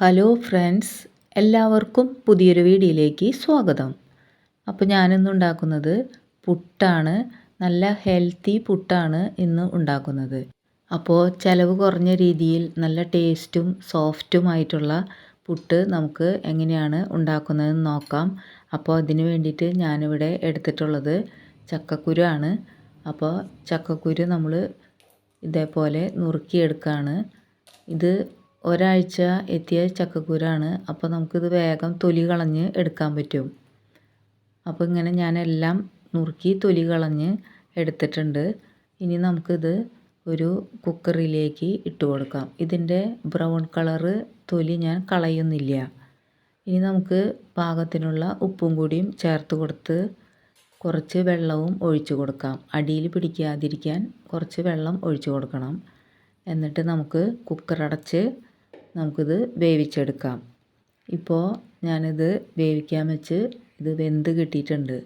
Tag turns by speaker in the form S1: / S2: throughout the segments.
S1: Hello friends എല്ലാവർക്കും പുതിയൊരു വീഡിയോയിലേക്ക് സ്വാഗതം. അപ്പോൾ ഞാനിന്ന് ഉണ്ടാക്കുന്നത് പുട്ടാണ് നല്ല ഹെൽത്തി പുട്ടാണ് ഇന്ന് ഉണ്ടാക്കുന്നത്. അപ്പോൾ ചിലവ് കുറഞ്ഞ രീതിയിൽ നല്ല ടേസ്റ്റും സോഫ്റ്റുമായിട്ടുള്ള പുട്ട് നമുക്ക് എങ്ങനെയാണ് ഉണ്ടാക്കുന്നതെന്ന് നോക്കാം. അപ്പോൾ അതിന് വേണ്ടിയിട്ട് ഞാനിവിടെ എടുത്തിട്ടുള്ളത് ചക്കക്കുരു ആണ് അപ്പോൾ ചക്കക്കുരു നമ്മൾ ഇതേപോലെ നുറുക്കിയെടുക്കുകയാണ്. ഇത് ഒരാഴ്ച എത്തിയ ചക്കക്കുരാണ്. അപ്പോൾ നമുക്കിത് വേഗം തൊലി കളഞ്ഞ് എടുക്കാൻ പറ്റും. അപ്പോൾ ഇങ്ങനെ ഞാനെല്ലാം നുറുക്കി തൊലി കളഞ്ഞ് എടുത്തിട്ടുണ്ട്. ഇനി നമുക്കിത് ഒരു കുക്കറിലേക്ക് ഇട്ട് കൊടുക്കാം. ഇതിന്റെ ബ്രൗൺ കളറ് തൊലി ഞാൻ കളയുന്നില്ല. ഇനി നമുക്ക് പാകത്തിനുള്ള ഉപ്പും കൂടിയും ചേർത്ത് കൊടുത്ത് കുറച്ച് വെള്ളവും ഒഴിച്ചു കൊടുക്കാം. അടിയിൽ പിടിക്കാതിരിക്കാൻ കുറച്ച് വെള്ളം ഒഴിച്ചു കൊടുക്കണം. എന്നിട്ട് നമുക്ക് കുക്കറടച്ച് നമുക്കിത് വേവിച്ചെടുക്കാം. ഇപ്പോൾ ഞാനിത് വേവിക്കാൻ വെച്ച് ഇത് വെന്ത് കിട്ടിയിട്ടുണ്ട്.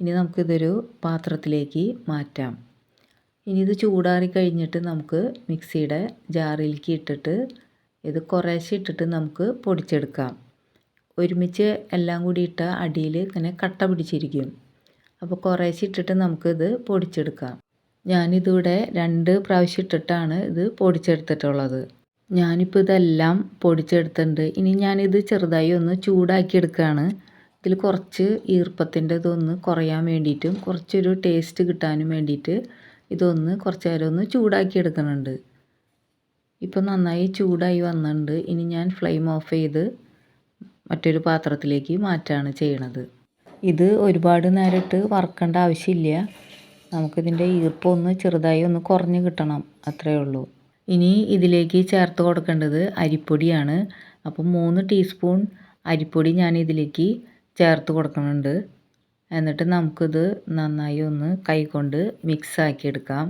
S1: ഇനി നമുക്കിതൊരു പാത്രത്തിലേക്ക് മാറ്റാം. ഇനി ഇത് ചൂടാറി കഴിഞ്ഞിട്ട് നമുക്ക് മിക്സിയുടെ ജാറിലേക്ക് ഇട്ടിട്ട് ഇത് കുറേശ്ശെ ഇട്ടിട്ട് നമുക്ക് പൊടിച്ചെടുക്കാം. ഒരുമിച്ച് എല്ലാം കൂടി ഇട്ട അടിയിൽ ഇങ്ങനെ കട്ട പിടിച്ചിരിക്കും. അപ്പോൾ കുറേശ്ശെ ഇട്ടിട്ട് നമുക്കിത് പൊടിച്ചെടുക്കാം. ഞാനിതിവിടെ രണ്ട് പ്രാവശ്യം ഇട്ടിട്ടാണ് ഇത് പൊടിച്ചെടുത്തിട്ടുള്ളത്. ഞാനിപ്പോൾ ഇതെല്ലാം പൊടിച്ചെടുത്തിട്ടുണ്ട്. ഇനി ഞാനിത് ചെറുതായി ഒന്ന് ചൂടാക്കി എടുക്കുകയാണ് ഇതിൽ കുറച്ച് ഈർപ്പത്തിന്റെ ഇതൊന്ന് കുറയാൻ വേണ്ടിയിട്ടും കുറച്ചൊരു ടേസ്റ്റ് കിട്ടാനും വേണ്ടിയിട്ട് ഇതൊന്ന് കുറച്ച് നേരം ഒന്ന് ചൂടാക്കി എടുക്കുന്നുണ്ട് ഇപ്പോൾ നന്നായി ചൂടായി വന്നിട്ടുണ്ട്. ഇനി ഞാൻ ഫ്ലെയിം ഓഫ് ചെയ്ത് മറ്റൊരു പാത്രത്തിലേക്ക് മാറ്റാണ് ചെയ്യണത്. ഇത് ഒരുപാട് നേരിട്ട് വറക്കേണ്ട ആവശ്യമില്ല. നമുക്കിതിന്റെ ഈർപ്പം ഒന്ന് ചെറുതായി ഒന്ന് കുറഞ്ഞ് കിട്ടണം. അത്രയേ ഉള്ളൂ. ഇനി ഇതിലേക്ക് ചേർത്ത് കൊടുക്കേണ്ടത് അരിപ്പൊടിയാണ്. അപ്പോൾ മൂന്ന് ടീസ്പൂൺ അരിപ്പൊടി ഞാൻ ഇതിലേക്ക് ചേർത്ത് കൊടുക്കുന്നുണ്ട്. എന്നിട്ട് നമുക്കിത് നന്നായി ഒന്ന് കൈകൊണ്ട് മിക്സ് ആക്കി എടുക്കാം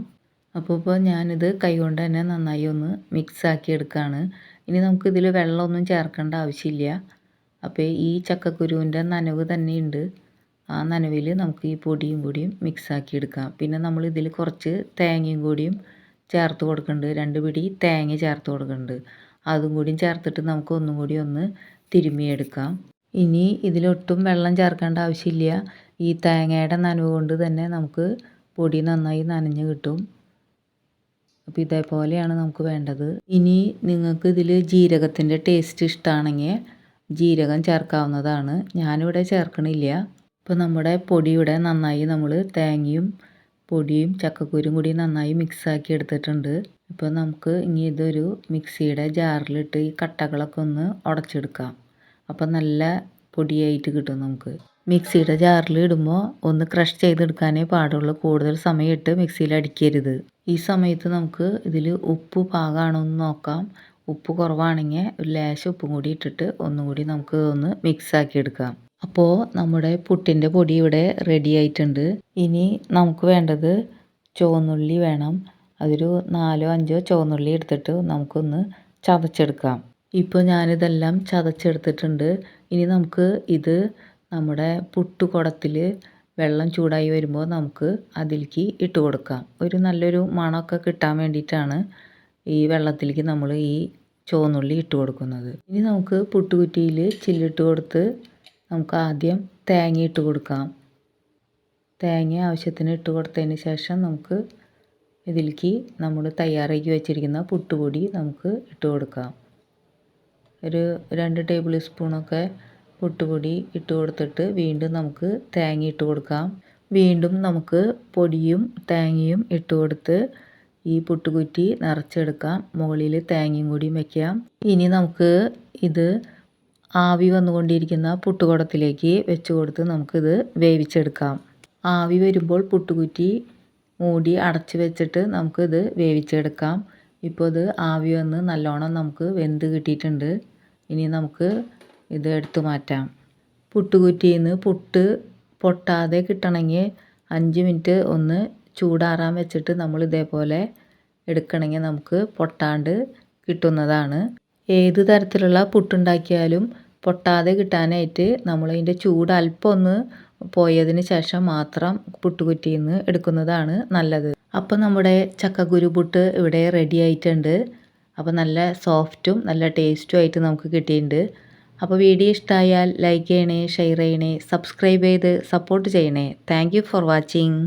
S1: അപ്പോൾ ഇപ്പോൾ ഞാനിത് കൈകൊണ്ട് തന്നെ നന്നായി ഒന്ന് മിക്സ് ആക്കി എടുക്കുകയാണ് ഇനി നമുക്കിതിൽ വെള്ളമൊന്നും ചേർക്കേണ്ട ആവശ്യമില്ല. അപ്പോൾ ഈ ചക്കക്കുരുവിന്റെ നനവ് തന്നെയുണ്ട്. ആ നനവിൽ നമുക്ക് ഈ പൊടിയും കൂടിയും മിക്സാക്കിയെടുക്കാം. പിന്നെ നമ്മൾ കുറച്ച് തേങ്ങയും കൂടിയും ചേർത്ത് കൊടുക്കുന്നുണ്ട് രണ്ട് പിടി തേങ്ങ ചേർത്ത് കൊടുക്കുന്നുണ്ട് അതും കൂടി ചേർത്തിട്ട് നമുക്ക് ഒന്നും കൂടി ഒന്ന് തിരുമ്മിയെടുക്കാം ഇനി ഇതിലൊട്ടും വെള്ളം ചേർക്കേണ്ട ആവശ്യമില്ല. ഈ തേങ്ങയുടെ നനവ് കൊണ്ട് തന്നെ നമുക്ക് പൊടി നന്നായി നനഞ്ഞ് കിട്ടും. അപ്പോൾ ഇതേപോലെയാണ് നമുക്ക് വേണ്ടത്. ഇനി നിങ്ങൾക്ക് ഇതിൽ ജീരകത്തിന്റെ ടേസ്റ്റ് ഇഷ്ടമാണെങ്കിൽ ജീരകം ചേർക്കാവുന്നതാണ്. ഞാനിവിടെ ചേർക്കണില്ല. അപ്പോൾ നമ്മുടെ പൊടിയുടെ നന്നായി നമ്മൾ തേങ്ങയും പൊടിയും ചക്കക്കുരും കൂടി നന്നായി മിക്സാക്കി എടുത്തിട്ടുണ്ട്. ഇപ്പോൾ നമുക്ക് ഇനി ഇതൊരു മിക്സിയുടെ ജാറിലിട്ട് ഈ കട്ടകളൊക്കെ ഒന്ന് ഉടച്ചെടുക്കാം. അപ്പോൾ നല്ല പൊടിയായിട്ട് കിട്ടും നമുക്ക്. മിക്സിയുടെ ജാറിൽ ഇടുമ്പോൾ ഒന്ന് ക്രഷ് ചെയ്തെടുക്കാനേ പാടുള്ളൂ. കൂടുതൽ സമയം ഇട്ട് മിക്സിയിൽ അടിക്കരുത്. ഈ സമയത്ത് നമുക്ക് ഇതിൽ ഉപ്പ് പാകമാണോ എന്ന് നോക്കാം. ഉപ്പ് കുറവാണെങ്കിൽ ഒരു ലേശം ഉപ്പും കൂടി ഇട്ടിട്ട് ഒന്നും കൂടി നമുക്ക് ഒന്ന് മിക്സ് ആക്കി എടുക്കാം. അപ്പോൾ നമ്മുടെ പുട്ടിന്റെ പൊടി ഇവിടെ റെഡി ആയിട്ടുണ്ട്. ഇനി നമുക്ക് വേണ്ടത് ചുവന്നുള്ളി വേണം. അതൊരു നാലോ അഞ്ചോ ചുവന്നുള്ളി എടുത്തിട്ട് നമുക്കൊന്ന് ചതച്ചെടുക്കാം. ഇപ്പോൾ ഞാനിതെല്ലാം ചതച്ചെടുത്തിട്ടുണ്ട്. ഇനി നമുക്ക് ഇത് നമ്മുടെ പുട്ടുകുടത്തിൽ വെള്ളം ചൂടായി വരുമ്പോൾ നമുക്ക് അതിലേക്ക് ഇട്ട് കൊടുക്കാം. ഒരു നല്ലൊരു മണമൊക്കെ കിട്ടാൻ വേണ്ടിയിട്ടാണ് ഈ വെള്ളത്തിലേക്ക് നമ്മൾ ഈ ചുവന്നുള്ളി ഇട്ട് കൊടുക്കുന്നത്. ഇനി നമുക്ക് പുട്ടുകുറ്റിയിൽ ചില്ലിട്ട് കൊടുത്ത് നമുക്ക് ആദ്യം തേങ്ങ ഇട്ട് കൊടുക്കാം. തേങ്ങ ആവശ്യത്തിന് ഇട്ട് കൊടുത്തതിന് ശേഷം നമുക്ക് ഇതിലേക്ക് നമ്മൾ തയ്യാറാക്കി വെച്ചിരിക്കുന്ന പുട്ടുപൊടി നമുക്ക് ഇട്ട് കൊടുക്കാം. ഒരു രണ്ട് ടേബിൾ സ്പൂണൊക്കെ പുട്ടുപൊടി ഇട്ട് കൊടുത്തിട്ട് വീണ്ടും നമുക്ക് തേങ്ങ ഇട്ട് കൊടുക്കാം. വീണ്ടും നമുക്ക് പൊടിയും തേങ്ങയും ഇട്ട് കൊടുത്ത് ഈ പുട്ടുകുറ്റി നിറച്ചെടുക്കാം. മുകളിൽ തേങ്ങയും കൂടി വയ്ക്കാം ഇനി നമുക്ക് ഇത് ആവി വന്നുകൊണ്ടിരിക്കുന്ന പുട്ടുകുടത്തിലേക്ക് വെച്ച് കൊടുത്ത് നമുക്കിത് വേവിച്ചെടുക്കാം. ആവി വരുമ്പോൾ പുട്ടുകുറ്റി മൂടി അടച്ചു വെച്ചിട്ട് നമുക്കിത് വേവിച്ചെടുക്കാം. ഇപ്പോൾ ഇത് ആവി വന്ന് നല്ലോണം നമുക്ക് വെന്ത് കിട്ടിയിട്ടുണ്ട്. ഇനി നമുക്ക് ഇത് എടുത്തു മാറ്റാം. പുട്ടുകുറ്റിയിൽ നിന്ന് പുട്ട് പൊട്ടാതെ കിട്ടണമെങ്കിൽ അഞ്ച് മിനിറ്റ് ഒന്ന് ചൂടാറാൻ വെച്ചിട്ട് നമ്മൾ ഇതേപോലെ എടുക്കണമെങ്കിൽ നമുക്ക് പൊട്ടാണ്ട് കിട്ടുന്നതാണ്. ഏത് തരത്തിലുള്ള പുട്ടുണ്ടാക്കിയാലും പൊട്ടാതെ കിട്ടാനായിട്ട് നമ്മൾ നമ്മളതിന്റെ ചൂട് അല്പം ഒന്ന് പോയതിന് ശേഷം മാത്രം പുട്ടുകുറ്റിയിൽ നിന്ന് എടുക്കുന്നതാണ് നല്ലത്. അപ്പോൾ നമ്മുടെ ചക്കക്കുരു പുട്ട് ഇവിടെ റെഡി ആയിട്ടുണ്ട്. അപ്പോൾ നല്ല സോഫ്റ്റും നല്ല ടേസ്റ്റും ആയിട്ട് നമുക്ക് കിട്ടിയിട്ടുണ്ട്. അപ്പോൾ വീഡിയോ ഇഷ്ടമായാൽ ലൈക്ക് ചെയ്യണേ ഷെയർ ചെയ്യണേ സബ്സ്ക്രൈബ് ചെയ്ത് സപ്പോർട്ട് ചെയ്യണേ. Thank for watching